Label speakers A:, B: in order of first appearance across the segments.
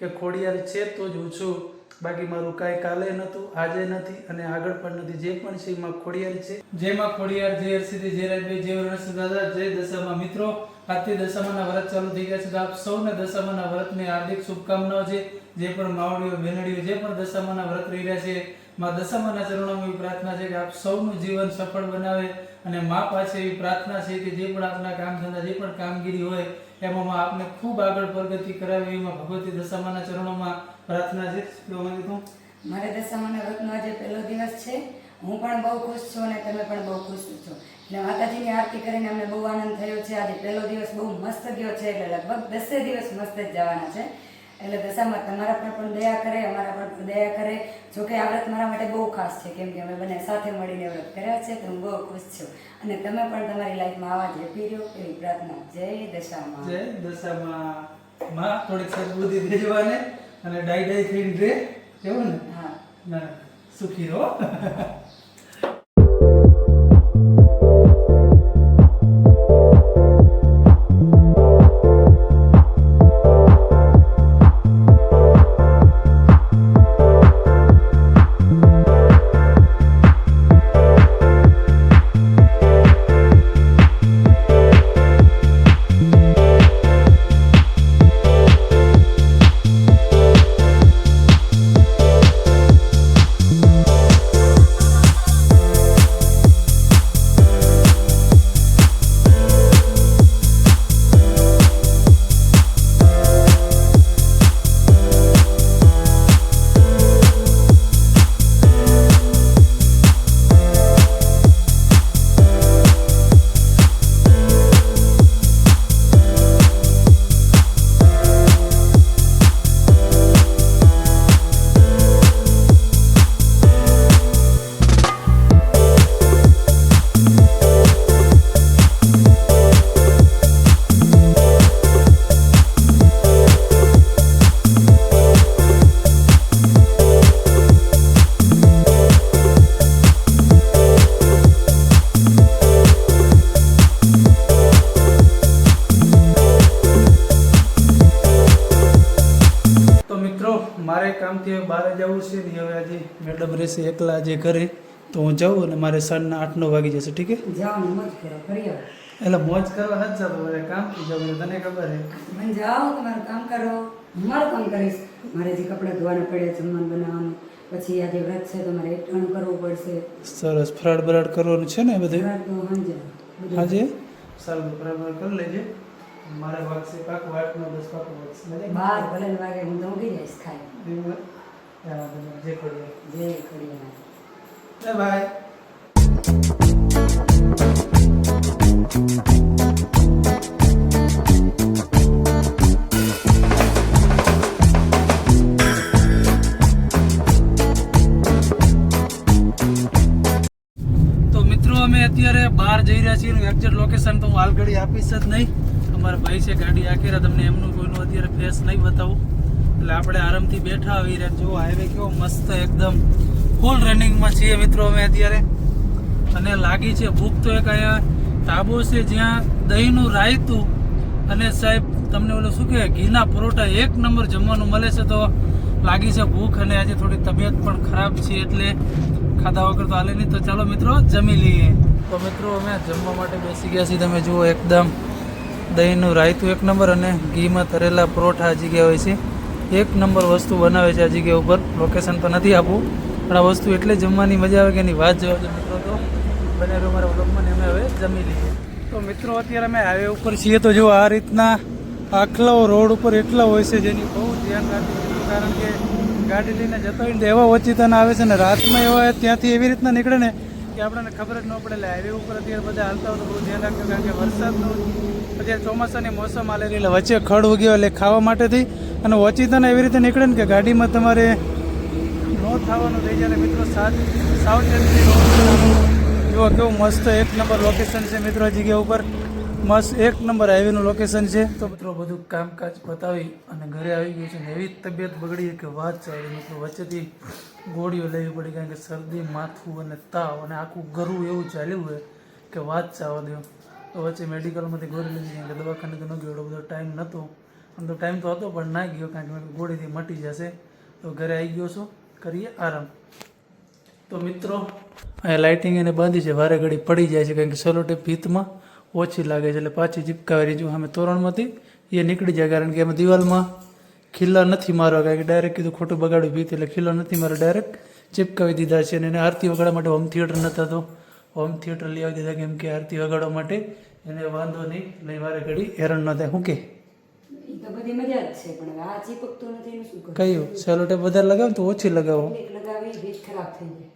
A: કે ખોડિયાર છે તો જ હું છું. બાકી મારું કાંઈ કાલે નહોતું, આજે નથી અને આગળ પણ નથી. જે પણ છે એમાં ખોડિયાર છે. જેમાં ખોડિયાર જય હરસિદ્ધિ જય રાજભાઈ જય દાદા જય દશામાં મિત્રો આજથી દશામાના વ્રત ચાલુ થઈ ગયા છે. તો આપ સૌને દશામાના વ્રતની હાર્દિક શુભકામનાઓ છે. જે પણ માવડીઓ, બહેનડીઓ જે પણ દશામાના વ્રત રહી રહ્યા છે, માં દશામાના ચરણોમાં એવી પ્રાર્થના છે કે આપ સૌનું જીવન સફળ બનાવે અને મા પાસે એવી પ્રાર્થના છે કે જે પણ આપના કામ ધંધા, જે પણ કામગીરી હોય, એમાં માં આપને ખૂબ આગળ પ્રગતિ કરાવે એમાં ભગવતી દશામાના ચરણોમાં પ્રાર્થના છે.
B: મારે દશામાના વ્રતનો આજે પહેલો દિવસ છે. હું પણ બહુ ખુશ છું અને તમે પણ બહુ ખુશ છો. એટલે માતાજીની આરતી કરીને અમને બહુ આનંદ થયો છે. આજે પહેલો દિવસ બહુ મસ્ત ગયો છે. એટલે લગભગ દસે દિવસ મસ્ત જ જવાના છે. એટલે દશામાં તમારા પર પણ દયા કરે અમારા પર પણ દયા કરે. જોકે આ વ્રત મારા માટે બહુ ખાસ છે કેમ કે અમે બંને સાથે મળીને વ્રત કર્યા છે તો હું બહુ ખુશ છું. અને તમે પણ તમારી લાઈફમાં આવા જ હેપી રહ્યો એવી પ્રાર્થના. જય દશામાં.
A: જય દશામાં. માં થોડીક સદબુદ્ધિ દેજવાને અને ડાઈ ડાઈ થઈને રે. એવું ને?
B: હા.
A: ના સુખી રહો. હવે આજે મેડમ રહેશે એકલા આજે ઘરે તો હું જાઉં અને મારે સાંજના આઠ નવ વાગી જશે ઠીક
B: ને
A: એટલે મોજ કરવા નથી જતો મારે કામથી જવું તને ખબર છે
B: મને જાઓ તમારું કામ કરો. હું મારું કામ કરીશ. મારે જે કપડાં ધોવાના પડ્યા જમવાનું બનાવવાનું પછી આજે વ્રત છે તો મારે એકઠાણું કરવું પડશે.
A: સરસ ફરાડ બરાડ કરવાનું છે ને બધું? હાજે. સારું ફરાડ બરાડ કરી લેજે. મારે વાગશે પાક વાટનો દસ પાક વાગશે.
B: બાર ભલે વાગે હું તો ઊંઘી જઈશ ખાઈ.
A: તો મિત્રો, અમે અત્યારે બહાર જઈ રહ્યા છીએ એક્ઝેક્ટ લોકેશન તો હું હાલ ઘડી આપીશ જ નહીં. અમારા ભાઈ છે ગાડી આખેરા તમને એમનું કોઈનું અત્યારે ફેસ નહીં બતાવું. એટલે આપણે આરામથી બેઠા આવી રહ્યા. જો હાઈવે કેવો મસ્ત એકદમ ફૂલ રનિંગમાં છીએ મિત્રો અમે અત્યારે. અને લાગી છે ભૂખ તો એક અહીંયા ધાબો છે જ્યાં દહીંનું રાયતું. અને સાહેબ, તમને ઓલું શું કહેવાય? ઘીના પરોઠા એક નંબર જમવાનું મળે છે તો લાગી છે ભૂખ અને આજે થોડી તબિયત પણ ખરાબ છે એટલે ખાધા વગર તો હાલે નહીં. તો ચાલો મિત્રો, જમી લઈએ. તો મિત્રો, અમે જમવા માટે બેસી ગયા છીએ. તમે જુઓ, એકદમ દહીંનું રાયતું એક નંબર અને ઘીમાં તરેલા પરોઠા આ જગ્યા હોય છે. એક નંબર વસ્તુ બનાવે છે આ જગ્યા ઉપર. લોકેશન તો નથી આપવું પણ આ વસ્તુ એટલે જમવાની મજા આવે કે એની વાત જોવા મિત્રો તો. બને અમારા મારા વ્લોગમાં અમે હવે જમી લઈએ. તો મિત્રો અત્યારે અમે હાઈવે ઉપર છીએ તો જો આ રીતના આખલાઓ રોડ ઉપર એટલા હોય છે જેની બહુ ધ્યાન રાખવું કારણ કે ગાડી લઈને જતો હોય ને એવા ઓચિતાના આવે છે ને રાતમાં એવા ત્યાંથી એવી રીતના નીકળે ને કે આપણને ખબર જ ન પડે એટલે હાઈવે ઉપર અત્યારે બધા હાલતા હોય તો બહુ ધ્યાન રાખજો કારણ કે વરસાદનું અત્યારે ચોમાસાની મોસમ હાલેલી એટલે વચ્ચે ખડ ઉગ્યો એટલે ખાવા માટેથી અને ઓચિતાના એવી રીતે નીકળે ને કે ગાડીમાં તમારે ન થવાનું થઈ જાય. મિત્રો, સાત સાવચેતી જુઓ કેવું મસ્ત એક નંબર લોકેશન છે મિત્રો જગ્યા ઉપર. મસ્ત એક નંબર હાઈવેનું લોકેશન છે. તો મિત્રો, બધું કામકાજ પતાવી અને ઘરે આવી ગયું છે ને એવી તબિયત બગડી કે વાત ચાલી મિત્રો, વચ્ચેથી ગોળીઓ લેવી પડી કારણ કે શરદી, માથું અને તાવ અને આખું ગરું એવું ચાલ્યું હોય કે વાત ચાવા દો તો વચ્ચે મેડિકલમાંથી ગોળી લીધી કારણ કે દવાખાને તો ન ગયો એટલો બધો ટાઈમ નહોતો આમ તો ટાઈમ તો હતો પણ ના ગયો કારણ કે ગોળીથી મટી જશે. તો ઘરે આવી ગયો છું. કરીએ આરામ. તો મિત્રો, અહીંયા લાઇટિંગ એને બાંધી છે. વારે ઘડી પડી જાય છે કારણ કે સોલો ટેપ ભીતમાં ઓછી લાગે છે એટલે પાછી ચીપકાવેલી જો અમે તોરણમાંથી એ નીકળી જાય કારણ કે એમાં દિવાલમાં ખીલ્લા નથી મારવા કારણ કે ડાયરેક્ટ કીધું ખોટું બગાડ્યું ભીત એટલે ખીલ્લો નથી મારો ડાયરેક્ટ ચિપકાવી દીધા છે અને એને આરતી વગાડવા માટે હોમ થિયેટર નહોતા તો હોમ થિયેટર લઈ આવી દીધા કેમ કે આરતી વગાડવા માટે એને વાંધો નહીં નહીં મારે ઘડી હેરાન ન થાય. શું કે કયું? સેલો ટેપ વધારે લગાવો તો ઓછી લગાવો.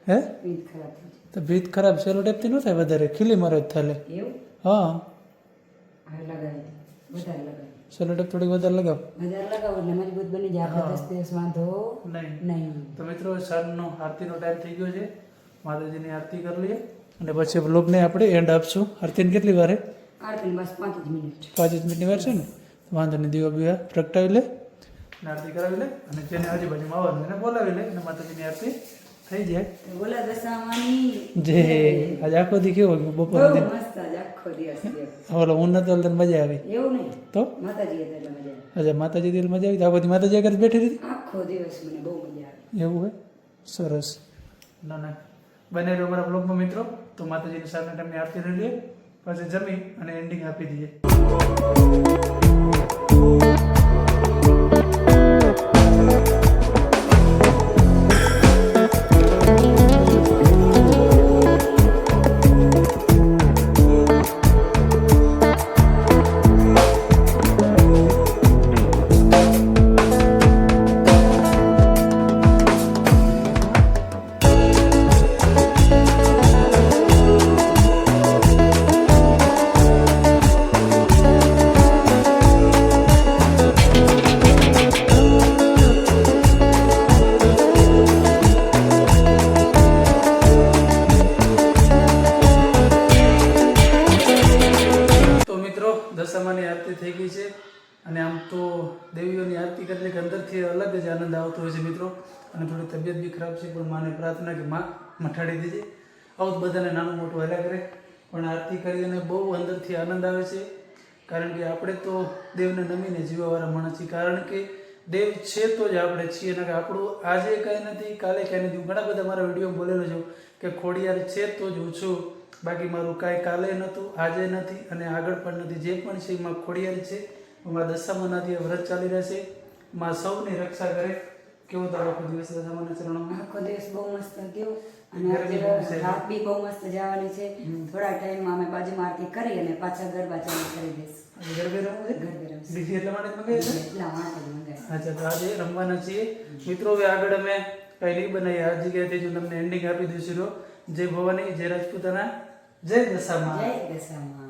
A: હે? તો ભીત ખરાબ સેલો ટેપથી ન થાય વધારે? ખીલી મારો જ થાય હા.
B: લગાવી વધારે
A: સેલો ટેપ થોડીક વધારે લગાવો.
B: વધારે લગાવો એટલે મજબૂત બની જાય. આપણે દસ દિવસ વાંધો
A: નહીં.
B: નહીં.
A: તો મિત્રો સરનો આરતીનો ટાઈમ થઈ ગયો છે. માતાજીની આરતી કરી લઈએ. અને પછી બ્લોગને આપણે એન્ડ આપશું. આરતીને કેટલી વારે?
B: આરતી બસ પાંચ જ મિનિટ.
A: પાંચ જ મિનિટની વાર છે ને? વાંધો નહીં દીવા બીવા પ્રગટાવી લે અને આરતી કરાવી લે અને જેને આજુબાજુમાં આવવાનું એને બોલાવી લે અને માતાજીની આરતી થઈ જાય.
B: બોલા દશામાની.
A: જે આજે આખો દી કેવો બપોર
B: મસ્ત
A: ઓલો હું નતો તને મજા આવી.
B: એવું નહીં?
A: તો?
B: માતાજી એટલે મજા આવી.
A: અચ્છા માતાજી દિલ મજા આવી? તો આ બધી માતાજી આગળ બેઠી હતી?
B: આખો દિવસ મને બહુ મજા આવી.
A: એવું હોય? સરસ. ના ના બને રહ્યો મારા બ્લોગમાં મિત્રો તો માતાજીની સામે તમને આરતી લઈ લઈએ. પછી જમી અને એન્ડિંગ આપી દઈએ. દશામાની આરતી થઈ ગઈ છે. અને આમ તો દેવીઓની આરતી કરીને કે અંદરથી અલગ જ આનંદ આવતો હોય છે મિત્રો. અને થોડી તબિયત બી ખરાબ છે, પણ માને પ્રાર્થના કે માં મઠાડી દેજે. આવું બધાને નાનું મોટું હેલા કરે. પણ આરતી કરીને બહુ અંદરથી આનંદ આવે છે. કારણ કે આપણે તો દેવને નમીને જીવવાવાળા માણસ છીએ. કારણ કે દેવ છે તો જ આપણે છીએ. અને આપણું આજે કાંઈ નથી, કાલે કાંઈ નથી. ઘણા બધા મારા વીડિયો બોલેલો છું કે ખોડિયાર છે તો જ હું છું. બાકી મારું કાંઈ કાલે નહોતું આજે નથી અને આગળ પણ નથી. જે પણ છે એમાં ખોડિયાર છે એમાં દશામાનાથી વ્રત ચાલી રહેશે. માં સૌની રક્ષા કરે. કેવો તારો આખો દિવસ દશામાના ચરણોમાં?
B: આખો દિવસ બહુ મસ્ત ગયો અને રાત બી બહુ મસ્ત જવાની છે. થોડા ટાઈમમાં અમે બાજુ આરતી કરી અને પાછા ગરબા ચાલુ કરી દઈશ.
A: ગરબે રમવું
B: ગરબે રમશું.
A: ડીસી એટલા માટે જ
B: એટલા માટે જ
A: અચ્છા તો આજે રમવાના છીએ. મિત્રો હવે આગળ અમે કઈ નહીં બનાવી આ જગ્યાએથી જો તમને એન્ડિંગ આપી દઈશું જય ભવાની જય રાજપૂતાના જય દશામાં.
B: જય દશામાં.